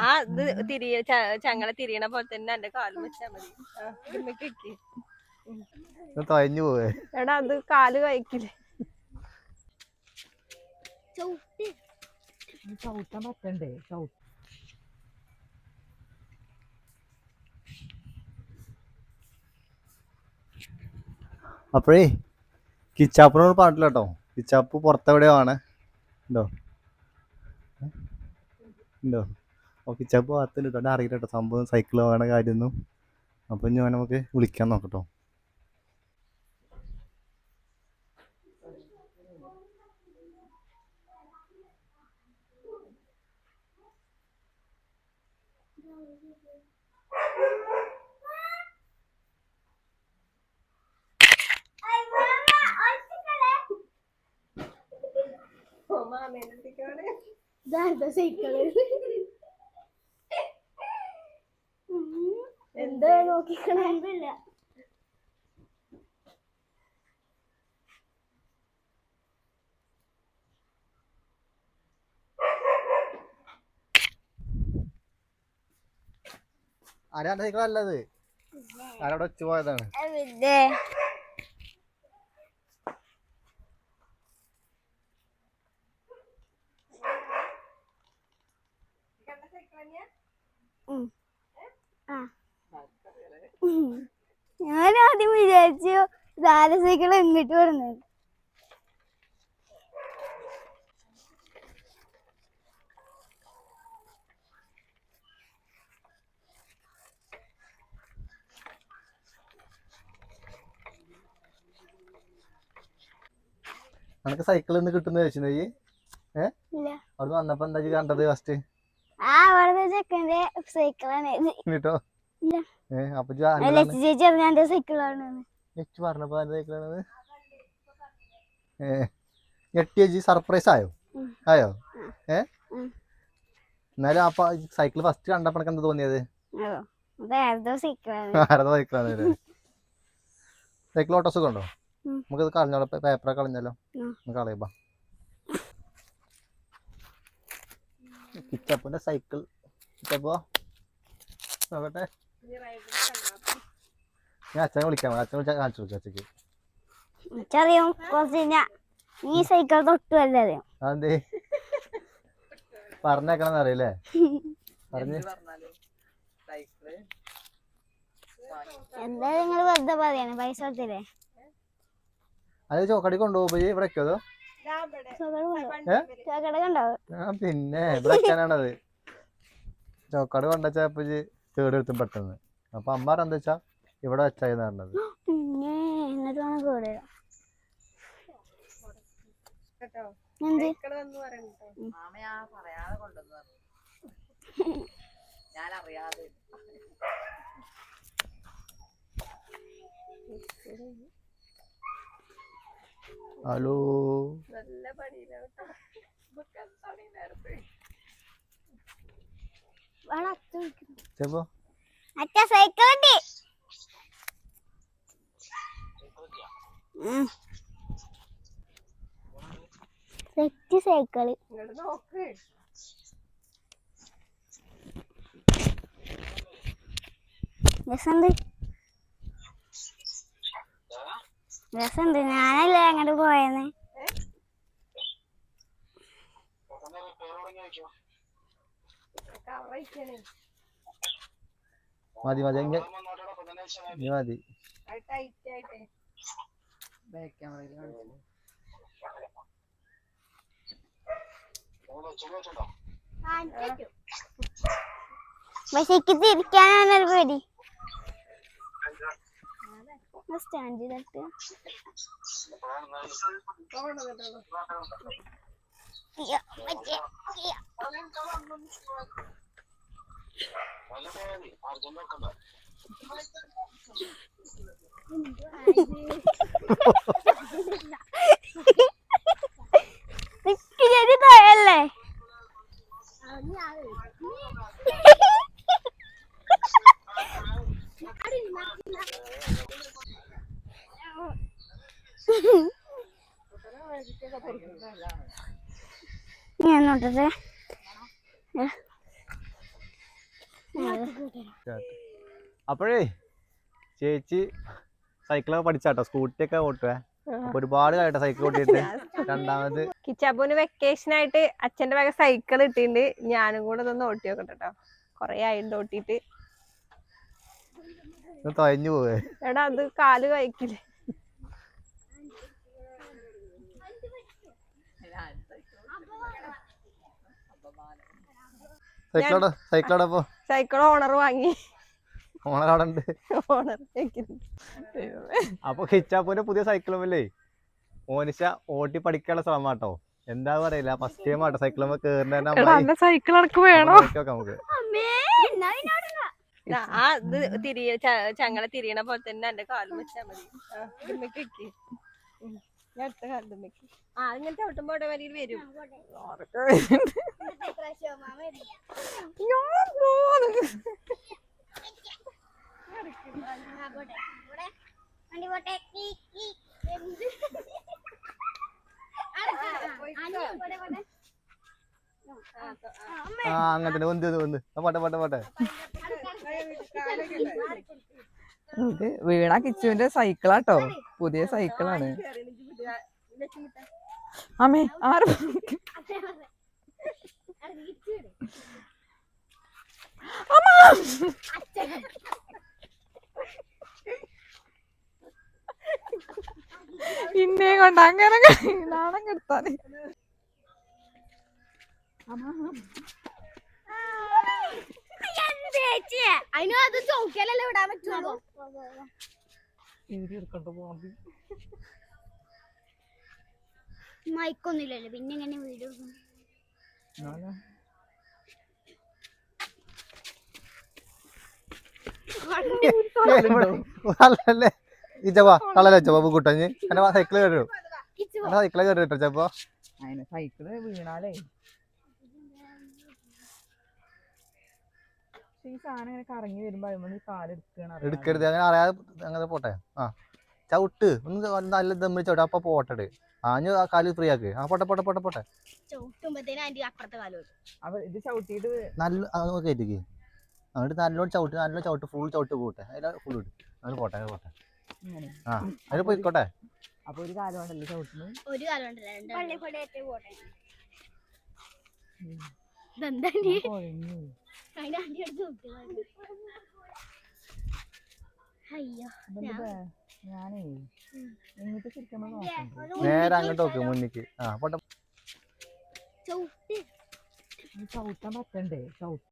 ആ ഇത് തിരിയ ച- ചങ്ങളെ തിരിയണ പോലെ തന്നെ എന്റെ കാൽ വെച്ചാ മതി. തഴഞ്ഞു പോവേ. എടാ അത് കാൽ കഴിക്കില്ലേ ചവിട്ടാൻ പറ്റണ്ടേ? ചവിട്ട അപ്പോഴേ കിച്ചാപ്പിനോട് പറഞ്ഞില്ല കേട്ടോ. കിച്ചാപ്പ് പുറത്തെവിടെയോ ആണ്. ഉണ്ടോ? ഉണ്ടോ? ഓ കിച്ചാപ്പ് പാത്തില്ല കേട്ടോ. അറിയില്ല കേട്ടോ. സംഭവം സൈക്കിൾ വേണ കാര്യമൊന്നും. അപ്പം ഞാൻ നമുക്ക് വിളിക്കാൻ നോക്കട്ടോ. എന്താ നോക്കിക്കണേ? ആരാ സൈക്കിൾ അല്ലത്? ആരവിടെ വെച്ച് പോയതാണ് പിന്നെ ഞാൻ ആദ്യം വിചാരിച്ചു ധാര എങ്ങോട്ട് പറഞ്ഞത്. നിനക്ക് സൈക്കിൾ നിന്ന് കിട്ടുന്ന ചോദിച്ചു ഏഹ് അവിടെ വന്നപ്പോ എന്താ കണ്ടത് ഫസ്റ്റ് ചെക്കന്റെ സൈക്കിളാണ്. കേട്ടോ ചേച്ചി അറിഞ്ഞ സൈക്കിളാണ് നെറ്റ് പറഞ്ഞപ്പോ അതിന്റെ സൈക്കിളാണ് ഞെട്ടി വെച്ച് സർപ്രൈസ് ആയോ? ആയോ? ഏ. എന്നാലും അപ്പൊ സൈക്കിൾ ഫസ്റ്റ് കണ്ടപ്പോ എന്താ തോന്നിയത്? സൈക്കിളാണ് സൈക്കിൾ ഓട്ടോ സുഖം ഉണ്ടോ. നമുക്കത് കളഞ്ഞാലോ പേപ്പറൊക്കെ കളഞ്ഞാലോ ഉം. നമുക്ക് കളയപ്പാ കിച്ചപ്പന്റെ സൈക്കിൾ കിച്ചപ്പോ നോക്കട്ടെ. ഞാൻ അച്ഛനെ വിളിക്കാം. അച്ഛനെ വിളിച്ചാൽ കാണിച്ചു കൊടുക്കാം അച്ഛക്ക്. എനിക്കറിയാം കുറച്ച് ഈ സൈക്കിൾ തൊട്ടു അല്ലേ അറിയാം. അതെന്തേ? പറഞ്ഞേക്കണം അറിയില്ലേ? പറഞ്ഞു. എന്താ നിങ്ങൾ വെറുതെ പറയാണ്? പൈസ കൊടുത്തില്ലേ? അത് ചോക്കടി കൊണ്ടുപോയി ഇവിടെ വെക്കോ അതോ? പിന്നെ. ഇവിടെ വെക്കാനാണത്. ചോക്കാട് കൊണ്ടുവച്ചപ്പോ എടുത്തും പെട്ടെന്ന്. അപ്പൊ അമ്മ എന്താ വെച്ചാ ഇവിടെ വെച്ചായി പറഞ്ഞത്. പിന്നെ എന്നിട്ട് വേണം കൂടെ കേട്ടോ എന്ത് സൈക്കിൾ വന്ന് പറയണട്ടോ മാമ ഞാൻ പറയാതെ കൊണ്ടുവന്നു ഞാൻ അറിയാതെ ഹലോ നല്ല പണിയിലാണ് സൈക്കിൾ സെറ്റ് സൈക്കിൾ. രസമുണ്ട് ഞാനല്ലേ അങ്ങോട്ട് പോയെന്ന് മതി മതി എങ്കിൽ ഇനി മതി. അത് ടൈറ്റ് ആയിട്ടേ. Back Iya, ngecek. Iya. Paling kalau belum surat. Mana Mari, harganya kembali. ഞാൻ നോട്ടത്തെ അപ്പോഴേ ചേച്ചി സൈക്കിളൊക്കെ പഠിച്ചാട്ടോ. സ്കൂട്ടിയൊക്കെ ഓട്ടുവേ. ഒരുപാട് കാലട്ടെ സൈക്കിൾ ഓട്ടിയിട്ട്. രണ്ടാമത് കിച്ചാപ്പൂന് വെക്കേഷൻ ആയിട്ട് അച്ഛന്റെ വക സൈക്കിൾ ഇട്ടിട്ടുണ്ട്. ഞാനും കൂടെ ഒന്ന് ഓട്ടി നോക്കട്ടെ കേട്ടോ കൊറേ ആയിട്ട് ഓട്ടിട്ട് തൊഴഞ്ഞു പോവേ. എടാ അത് കാൽ കഴിക്കില്ലേ സൈക്കിളോടെ സൈക്കിളോടെ അപ്പൊ സൈക്കിൾ ഓണർ വാങ്ങി. ഓണർ അവിടെ ഉണ്ട് ഓണർ അപ്പൊ ഹിച്ചാപ്പൂന്റെ പുതിയ സൈക്കിളുമല്ലേ മോനിഷ ഓട്ടി പഠിക്കാനുള്ള ശ്രമം കേട്ടോ എന്താ പറയില്ല ഫസ്റ്റ് ടൈം ആട്ടോ സൈക്കിളുമ്പോ കേറുന്ന സൈക്കിൾ വേണോ? നമുക്ക്. ചങ്ങള തിരിയണ പോലെ തന്നെ എന്റെ കാലും വെച്ചാ മതി. ഞാൻ അടുത്ത കാലത്തുമ്മക്ക് ആ ഇങ്ങനത്തെ ഓട്ടം ഇവിടെ വരിയിൽ വരും ആ അങ്ങനെ തന്നെ വന്ന് വന്ന് പോട്ടെ പോട്ടെ പോട്ടെ. ഇത് വീണ കിച്ചുവിന്റെ സൈക്കിളാട്ടോ. പുതിയ സൈക്കിളാണ്. അമ്മേ ആറ് ഇന്നേ കൊണ്ട് അങ്ങനെ നാണം കെടുത്താന്. അതിനും അത് ചോക്കിയാലല്ലേ വിടാൻ പറ്റുള്ളൂ? മൈക്കൊന്നുമില്ലല്ലോ പിന്നെ എങ്ങനെ വീഡിയോ ഇജവാ കളല വെച്ചപ്പോ കൂട്ടഞ്ഞ് എന്റെ സൈക്കിൾ കയറി എന്റെ സൈക്കിളെ കയറി കേട്ടോ ചെപ്പോ സൈക്കിൾ വീണാലേ. പക്ഷെ ഈ സാധനം ഇങ്ങനെ കറങ്ങി വരുമ്പോ അതിന് കാലെടുക്കണം എടുക്കരുത്. അങ്ങനെ അറിയാതെ അങ്ങനെ പോട്ടെ. ആ. ചവിട്ട്. ഒന്ന് നല്ല ദമ്മിൽ ചവിട്ട്. അപ്പൊ പോട്ടെ ആഞ്ഞു ആ കാൽ ഫ്രീ ആക്ക്. ആ പോട്ടെ പോട്ടെ പോട്ടെ പോട്ടെ. അപ്പൊ ഇത് ചവിട്ടിയിട്ട് നല്ല അങ്ങോട്ട് കയറ്റിക്ക്. അങ്ങോട്ട് നല്ലോണം ചവിട്ട് നല്ല ചവിട്ട്. ഫുൾ ചവിട്ട് പോട്ടെ. അതിൽ ഫുൾ ഇട്ട് അങ്ങനെ പോട്ടെ അങ്ങനെ പോട്ടെ. ആ അതിൽ പോയിക്കോട്ടെ. അപ്പൊ ഒരു കാലം കൊണ്ടല്ലേ ചവിട്ടുന്നത്? ഒരു കാലം ഉണ്ടല്ലോ അതിന്റെ അടി എടുത്ത് നോക്കിയതാണ്. അയ്യോ ഞാനേ എന്നിട്ട് ശരിക്കും നേരെ അങ്ങോട്ട് നോക്ക് മുന്നിക്ക്. ആ പൊട്ട. ചവിട്ട്. ചവിട്ടാൻ പറ്റണ്ടേ? ചവിട്ട്.